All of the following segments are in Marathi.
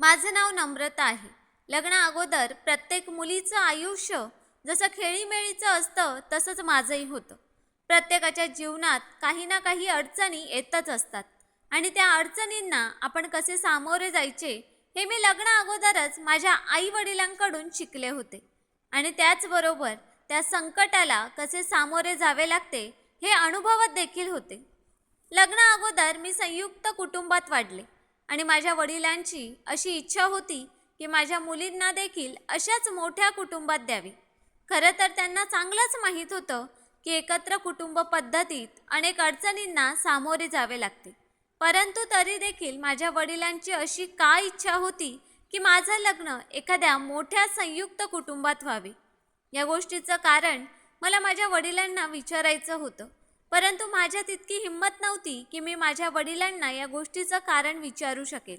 माझं नाव नम्रता आहे. लग्ना अगोदर प्रत्येक मुलीचं आयुष्य जसं खेळीमेळीचं असतं तसंच माझंही होतं. प्रत्येकाच्या जीवनात काही ना काही अडचणी येतच असतात. आणि त्या अडचणींना आपण कसे सामोरे जायचे हे मी लग्ना अगोदरच माझ्या आई वडिलांकडून शिकले होते. आणि त्याचबरोबर त्या संकटाला कसे सामोरे जावे लागते हे अनुभवत देखील होते. लग्ना अगोदर मी संयुक्त कुटुंबात वाढले. आणि माझ्या वडिलांची अशी इच्छा होती की माझ्या मुलींना देखील अशाच मोठ्या कुटुंबात द्यावी. खरं तर त्यांना चांगलंच माहीत होतं की एकत्र कुटुंब पद्धतीत अनेक अडचणींना सामोरे जावे लागते. परंतु तरी देखील माझ्या वडिलांची अशी का इच्छा होती की माझं लग्न एखाद्या मोठ्या संयुक्त कुटुंबात व्हावे? या गोष्टीचं कारण मला माझ्या वडिलांना विचारायचं होतं. परंतु माझ्यात इतकी हिंमत नव्हती की मी माझ्या वडिलांना या गोष्टीचं कारण विचारू शकेल.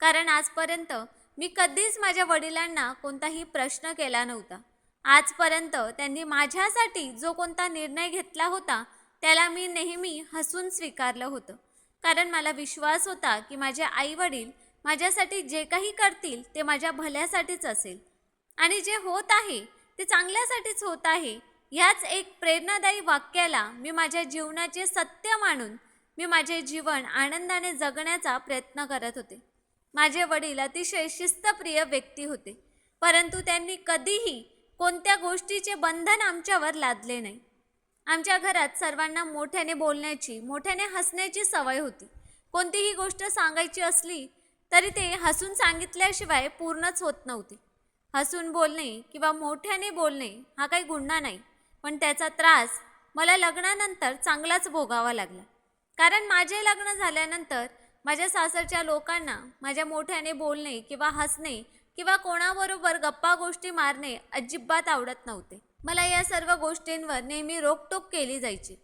कारण आजपर्यंत मी कधीच माझ्या वडिलांना कोणताही प्रश्न केला नव्हता. आजपर्यंत त्यांनी माझ्यासाठी जो कोणता निर्णय घेतला होता त्याला मी नेहमी हसून स्वीकारलं होतं. कारण मला विश्वास होता की माझे आई वडील माझ्यासाठी जे काही करतील ते माझ्या भल्यासाठीच असेल. आणि जे होत आहे ते चांगल्यासाठीच होत आहे ह्याच एक प्रेरणादायी वाक्याला मी माझ्या जीवनाचे सत्य मानून मी माझे जीवन आनंदाने जगण्याचा प्रयत्न करत होते. माझे वडील अतिशय शिस्तप्रिय व्यक्ती होते परंतु त्यांनी कधीही कोणत्या गोष्टीचे बंधन आमच्यावर लादले नाही. आमच्या घरात सर्वांना मोठ्याने बोलण्याची मोठ्याने हसण्याची सवय होती. कोणतीही गोष्ट सांगायची असली तरी ते हसून सांगितल्याशिवाय पूर्णच होत नव्हती. हसून बोलणे किंवा मोठ्याने बोलणे हा काही गुन्हा नाही. पण त्याचा त्रास मला लग्नानंतर चांगलाच भोगावा लागला. कारण माझे लग्न झाल्यानंतर माझ्या सासरच्या लोकांना माझ्या मोठ्याने बोलणे किंवा हसणे किंवा कोणाबरोबर गप्पा गोष्टी मारणे अजिबात आवडत नव्हते. मला या सर्व गोष्टींवर नेहमी रोकटोक केली जायची.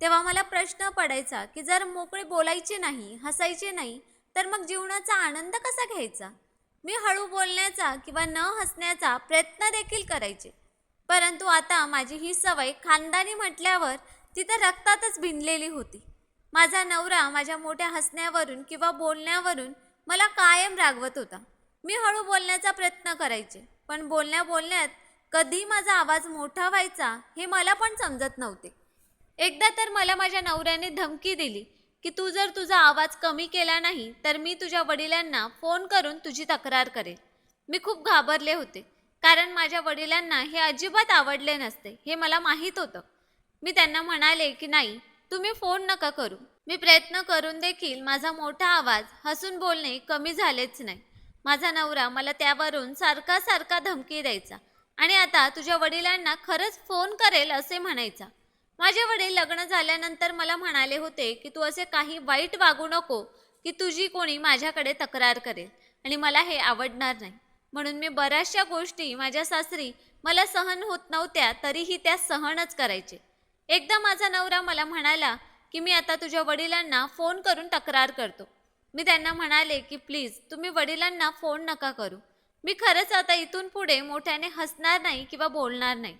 तेव्हा मला प्रश्न पडायचा की जर मोकळे बोलायचे नाही हसायचे नाही तर मग जीवनाचा आनंद कसा घ्यायचा? मी हळू बोलण्याचा किंवा न हसण्याचा प्रयत्न देखील करायचे. परंतु आता माझी ही सवय खानदानी म्हटल्यावर ती तर रक्तातच भिनलेली होती. माझा नवरा माझ्या मोठ्या हसण्यावरून किंवा बोलण्यावरून मला कायम रागवत होता. मी हळू बोलण्याचा प्रयत्न करायचे पण बोलण्या बोलण्यात कधी माझा आवाज मोठा व्हायचा हे मला पण समजत नव्हते. एकदा तर मला माझ्या नवऱ्याने धमकी दिली की तू जर तुझा आवाज कमी केला नाही तर मी तुझ्या वडिलांना फोन करून तुझी तक्रार करेल. मी खूप घाबरले होते. कारण माझ्या वडिलांना हे अजिबात आवडले नसते. हे मला माहीत होतं. मी त्यांना म्हणाले की नाही तुम्ही फोन नका करू. मी प्रयत्न करून देखील माझा मोठा आवाज हसून बोलणे कमी झालेच नाही. माझा नवरा मला त्यावरून सारखा सारखा धमकी द्यायचा आणि आता तुझ्या वडिलांना खरंच फोन करेल असे म्हणायचा. माझे वडील लग्न झाल्यानंतर मला म्हणाले होते की तू असे काही वाईट वागू नको की तुझी कोणी माझ्याकडे तक्रार करेल आणि मला हे आवडणार नाही. म्हणून मी बऱ्याचशा गोष्टी माझ्या सासरी मला सहन होत नव्हत्या तरीही त्या सहनच करायचे. एकदा माझा नवरा मला म्हणाला की मी आता तुझ्या वडिलांना फोन करून तक्रार करतो. मी त्यांना म्हणाले की प्लीज तुम्ही वडिलांना फोन नका करू. मी खरंच आता इथून पुढे मोठ्याने हसणार नाही किंवा बोलणार नाही.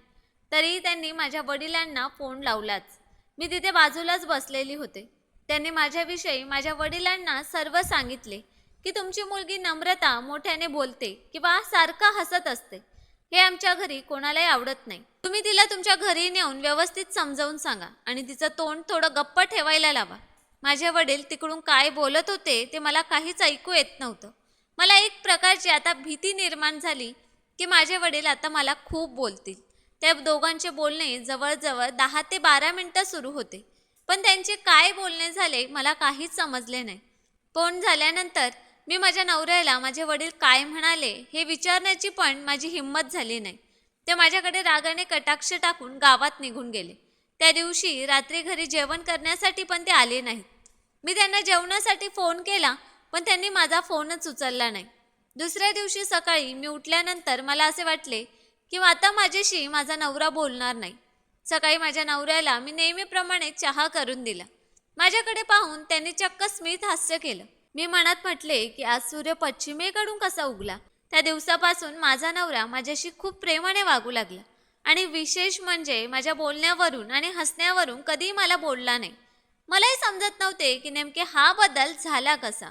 तरीही त्यांनी माझ्या वडिलांना फोन लावलाच. मी तिथे बाजूलाच बसलेली होते. त्यांनी माझ्याविषयी माझ्या वडिलांना सर्व सांगितले. की तुमची मुलगी नम्रता मोठ्याने बोलते किंवा सारखा हसत असते. हे आमच्या घरी कोणालाही आवडत नाही. तुम्ही तिला तुमच्या घरी नेऊन व्यवस्थित समजावून सांगा आणि तिचं तोंड थोडं गप्प ठेवायला लावा. माझे वडील तिकडून काय बोलत होते ते मला काहीच ऐकू येत नव्हतं. मला एक प्रकारची आता भीती निर्माण झाली की माझे वडील आता मला खूप बोलतील. त्या दोघांचे बोलणे जवळजवळ दहा ते बारा मिनटं सुरू होते. पण त्यांचे काय बोलणे झाले मला काहीच समजले नाही. फोन झाल्यानंतर मी माझ्या नवऱ्याला माझे वडील काय म्हणाले हे विचारण्याची पण माझी हिंमत झाली नाही. ते माझ्याकडे रागाने कटाक्ष टाकून गावात निघून गेले. त्या दिवशी रात्री घरी जेवण करण्यासाठी पण ते आले नाहीत. मी त्यांना जेवणासाठी फोन केला पण त्यांनी माझा फोनच उचलला नाही. दुसऱ्या दिवशी सकाळी मी उठल्यानंतर मला असे वाटले की आता माझ्याशी माझा नवरा बोलणार नाही. सकाळी माझ्या नवऱ्याला मी नेहमीप्रमाणे चहा करून दिला. माझ्याकडे पाहून त्यांनी चक्क स्मित हास्य केलं. मी मनात म्हटले की आज सूर्य पश्चिमेकडून कसा उगला? त्या दिवसापासून माझा नवरा माझ्याशी खूप प्रेमाने वागू लागला आणि विशेष म्हणजे माझ्या बोलण्यावरून आणि हसण्यावरून कधीही मला बोलला नाही. मलाही समजत नव्हते की नेमके हा बदल झाला कसा.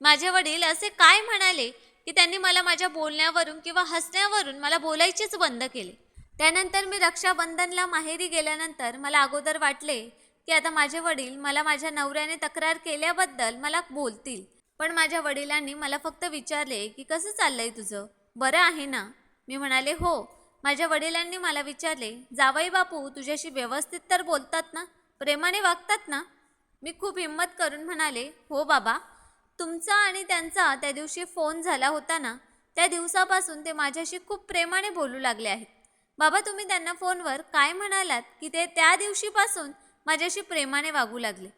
माझे वडील असे काय म्हणाले की त्यांनी मला माझ्या बोलण्यावरून किंवा हसण्यावरून मला बोलायचेच बंद केले. त्यानंतर मी रक्षाबंधनला माहेरी गेल्यानंतर मला अगोदर वाटले की आता माझे वडील मला माझ्या नवऱ्याने तक्रार केल्याबद्दल मला बोलतील. पण माझ्या वडिलांनी मला फक्त विचारले की कसं चाललंय तुझं? बरं आहे ना? मी म्हणाले हो. माझ्या वडिलांनी मला विचारले जावई बापू तुझ्याशी व्यवस्थित तर बोलतात ना? प्रेमाने वागतात ना? मी खूप हिंमत करून म्हणाले हो बाबा. तुमचा आणि त्यांचा त्या दिवशी फोन झाला होता ना? त्या दिवसापासून ते माझ्याशी खूप प्रेमाने बोलू लागले आहेत. बाबा तुम्ही त्यांना फोनवर काय म्हणालात की ते त्या दिवशीपासून माझ्याशी प्रेमाने वागू लागले.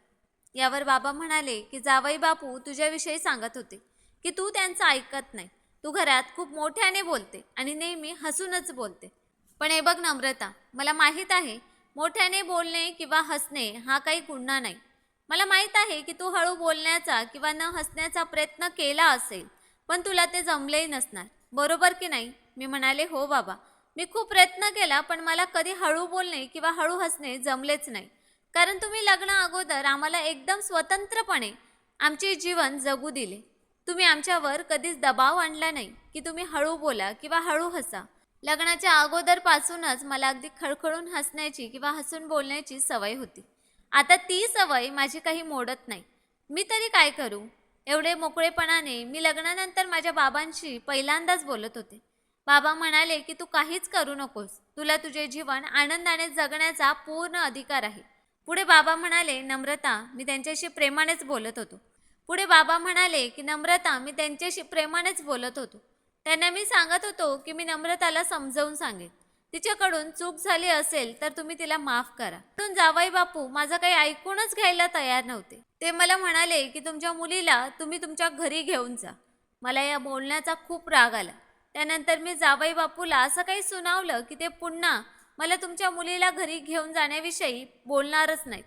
यावर बाबा म्हणाले की जावई बापू तुझ्याविषयी सांगत होते की तू त्यांचं ऐकत नाही. तू घरात खूप मोठ्याने बोलते आणि नेहमी हसूनच बोलते. पण हे बघ नम्रता मला माहीत आहे मोठ्याने बोलणे किंवा हसणे हा काही गुन्हा नाही. मला माहीत आहे की तू हळू बोलण्याचा किंवा न हसण्याचा प्रयत्न केला असेल पण तुला ते जमलेही नसणार. बरोबर की नाही? मी म्हणाले हो बाबा मी खूप प्रयत्न केला पण मला कधी हळू बोलणे किंवा हळू हसणे जमलेच नाही. कारण तुम्ही लग्न अगोदर आम्हाला एकदम स्वतंत्रपणे आमचे जीवन जगू दिले. तुम्ही आमच्यावर कधीच दबाव आणला नाही की तुम्ही हळू बोला किंवा हळू हसा. लग्नाच्या अगोदरपासूनच मला अगदी खळखळून हसण्याची किंवा हसून बोलण्याची सवय होती. आता ती सवय माझी काही मोडत नाही. मी तरी काय करू? एवढे मोकळेपणाने मी लग्नानंतर माझ्या बाबांशी पहिल्यांदाच बोलत होते. बाबा म्हणाले की तू काहीच करू नकोस. तुला तुझे जीवन आनंदाने जगण्याचा पूर्ण अधिकार आहे. पुढे बाबा म्हणाले नम्रता मी त्यांच्याशी प्रेमानेच बोलत होतो. पुढे बाबा म्हणाले की नम्रता मी त्यांच्याशी प्रेमानेच बोलत होतो. त्यांना मी सांगत होतो की मी नम्रताला समजावून सांगेन. तिच्याकडून चूक झाली असेल तर तुम्ही तिला माफ करा. म्हणून जावाई बापू माझं काही ऐकूनच घ्यायला तयार नव्हते. ते मला म्हणाले की तुमच्या मुलीला तुम्ही तुमच्या घरी घेऊन जा. मला या बोलण्याचा खूप राग आला. त्यानंतर मी जावाई बापूला असं काही सुनावलं की ते पुन्हा मला तुमच्या मुलीला घरी घेऊन जाण्याविषयी बोलणारच नाहीत.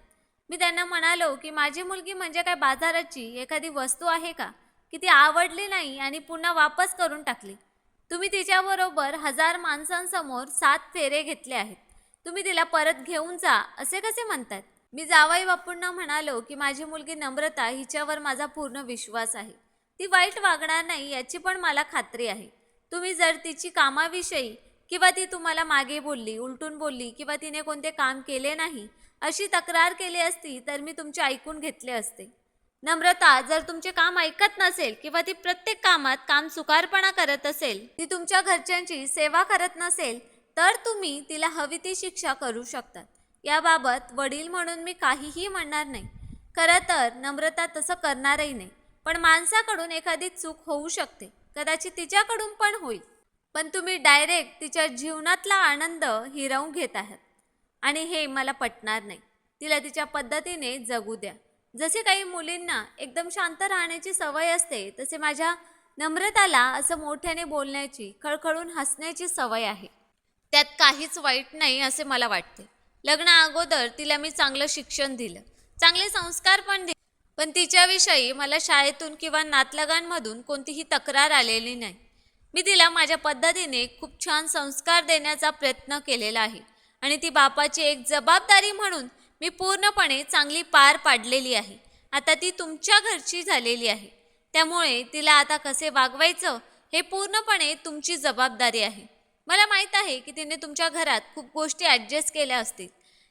मी त्यांना म्हणालो की माझी मुलगी म्हणजे काय बाजाराची? एखादी वस्तू आहे का? की ती आवडली नाही आणि पुन्हा वापस करून टाकली. तुम्ही तिच्याबरोबर हजार माणसांसमोर सात फेरे घेतले आहेत. तुम्ही तिला परत घेऊन जा असे कसे म्हणतात? मी जावाई बापूंना म्हणालो की माझी मुलगी नम्रता हिच्यावर माझा पूर्ण विश्वास आहे. ती वाईट वागणार नाही याची पण मला खात्री आहे. तुम्ही जर तिची कामाविषयी किंवा ती तुम्हाला मागे बोलली उलटून बोलली किंवा तिने कोणते काम केले नाही अशी तक्रार केली असती तर मी तुमचे ऐकून घेतले असते. नम्रता जर तुमचे काम ऐकत नसेल किंवा ती प्रत्येक कामात काम सुकारपणा करत असेल ती तुमच्या घरच्यांची सेवा करत नसेल तर तुम्ही तिला हवी ती शिक्षा करू शकतात. याबाबत वडील म्हणून मी काहीही म्हणणार नाही. खरं तर नम्रता तसं करणारही नाही पण माणसाकडून एखादी चूक होऊ शकते. कदाचित तिच्याकडून पण होईल. पण तुम्ही डायरेक्ट तिच्या जीवनातला आनंद हिरावून घेत आहात. आणि हे मला पटणार नाही. तिला तिच्या पद्धतीने जगू द्या. जसे काही मुलींना एकदम शांत राहण्याची सवय असते तसे माझ्या नम्रताला असं मोठ्याने बोलण्याची खळखळून हसण्याची सवय आहे. त्यात काहीच वाईट नाही असे मला वाटते. लग्न अगोदर तिला मी चांगलं शिक्षण दिलं. चांगले संस्कार पण दिले. पण तिच्याविषयी मला शाळेतून किंवा नातलगांमधून कोणतीही तक्रार आलेली नाही. मी तिला माझ्या पद्धतीने खूप छान संस्कार देण्याचा प्रयत्न केलेला आहे. आणि ती बापाची एक जबाबदारी म्हणून मी पूर्णपणे चांगली पार पाडलेली आहे. आता ती तुमच्या घरची झालेली आहे. त्यामुळे तिला आता कसे वागवायचं हे पूर्णपणे तुमची जबाबदारी आहे. मला माहीत आहे की तिने तुमच्या घरात खूप गोष्टी ॲडजस्ट केल्या असतील.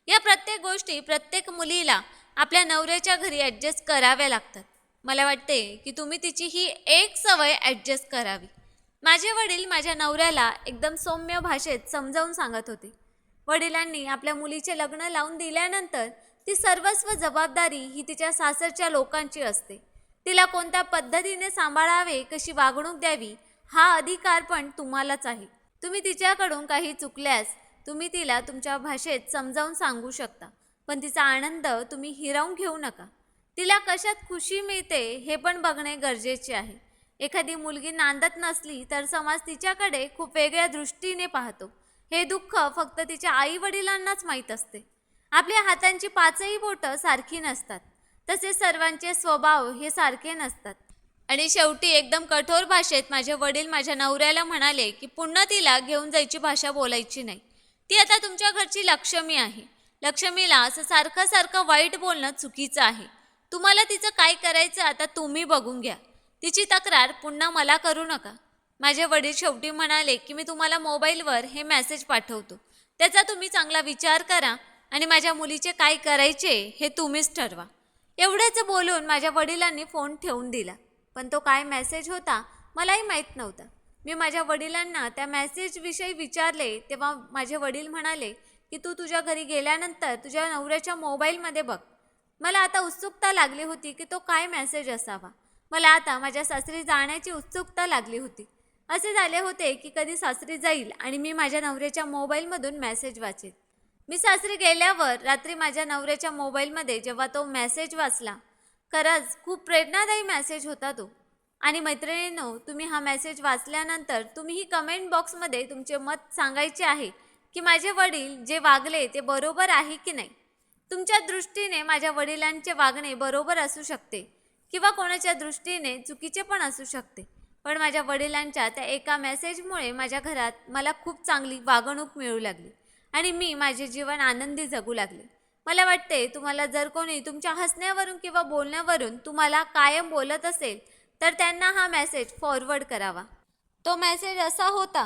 या प्रत्येक गोष्टी प्रत्येक मुलीला आपल्या नवऱ्याच्या घरी ॲडजस्ट कराव्या लागतात. मला वाटते की तुम्ही तिची ही एक सवय ॲडजस्ट करावी. माझे वडील माझ्या नवऱ्याला एकदम सौम्य भाषेत समजावून सांगत होते. वडिलांनी आपल्या मुलीचे लग्न लावून दिल्यानंतर ती सर्वस्व जबाबदारी ही तिच्या सासरच्या लोकांची असते. तिला कोणत्या पद्धतीने सांभाळावे कशी वागणूक द्यावी हा अधिकार पण तुम्हालाच आहे. तुम्ही तिच्याकडून काही चुकल्यास तुम्ही तिला तुमच्या भाषेत समजावून सांगू शकता पण तिचा आनंद तुम्ही हिरावून घेऊ नका. तिला कशात खुशी मिळते हे पण बघणे गरजेचे आहे. एखादी मुलगी नांदत नसली तर समाज तिच्याकडे खूप वेगळ्या दृष्टीने पाहतो. हे दुःख फक्त तिच्या आई वडिलांनाच माहीत असते. आपल्या हातांची पाचही बोटं सारखी नसतात. तसे सर्वांचे स्वभाव हे सारखे नसतात. आणि शेवटी एकदम कठोर भाषेत माझे वडील माझ्या नवऱ्याला म्हणाले की पुन्हा तिला घेऊन जायची भाषा बोलायची नाही. ती आता तुमच्या घरची लक्ष्मी आहे. लक्ष्मीला असं सारखं सारखं वाईट बोलणं चुकीचं आहे. तुम्हाला तिचं काय करायचं आता तुम्ही बघून घ्या. तिची तक्रार पुन्हा मला करू नका. माझे वडील शेवटी म्हणाले की मी तुम्हाला मोबाईलवर हे मेसेज पाठवतो. त्याचा तुम्ही चांगला विचार करा आणि माझ्या मुलीचे काय करायचे हे तुम्हीच ठरवा. एवढेच बोलून माझ्या वडिलांनी फोन ठेवून दिला. पण तो काय मेसेज होता मलाही माहीत नव्हता. मी माझ्या वडिलांना त्या मेसेजविषयी विचारले तेव्हा माझे वडील म्हणाले की तू तुझ्या घरी गेल्यानंतर तुझ्या नवऱ्याच्या मोबाईलमध्ये बघ. मला आता उत्सुकता लागली होती की तो काय मेसेज असावा. मला आता माझ्या सासरी जाण्याची उत्सुकता लागली होती. असे झाले होते की कधी सासरी जाईल आणि मी माझ्या नवऱ्याच्या मोबाईलमधून मेसेज वाचेन. मी सासरी गेल्यावर रात्री माझ्या नवऱ्याच्या मोबाईलमध्ये जेव्हा तो मेसेज वाचला खरंच खूप प्रेरणादायी मेसेज होता तो. आणि मैत्रिणींनो तुम्ही हा मेसेज वाचल्यानंतर तुम्हीही कमेंट बॉक्समध्ये तुमचे मत सांगायचे आहे की माझे वडील जे वागले ते बरोबर आहे की नाही? तुमच्या दृष्टीने माझ्या वडिलांचे वागणे बरोबर असू शकते. किंवा कोणाच्या दृष्टीने चुकीचे पण असू शकते. पण माझ्या वडिलांच्या त्या एका मेसेजमुळे माझ्या घरात मला खूप चांगली वागणूक मिळू लागली आणि मी माझे जीवन आनंदी जगू लागले. मला वाटते तुम्हाला जर कोणी तुमच्या हसण्यावरून किंवा बोलण्यावरून तुम्हाला कायम बोलत असेल तर त्यांना हा मेसेज फॉरवर्ड करावा. तो मेसेज असा होता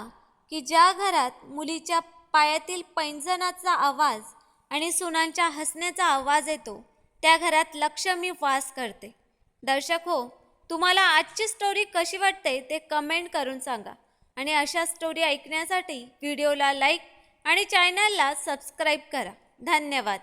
की ज्या घरात मुलीच्या पायातील पैंजणाचा आवाज आणि सुनांच्या हसण्याचा आवाज येतो त्या घरात लक्ष्मी वास करते. दर्शक हो तुम्हाला आजची स्टोरी कशी वाटते ते कमेंट करून सांगा. आणि अशा स्टोरी ऐकण्यासाठी व्हिडिओला लाईक आणि चॅनलला सबस्क्राईब करा. धन्यवाद.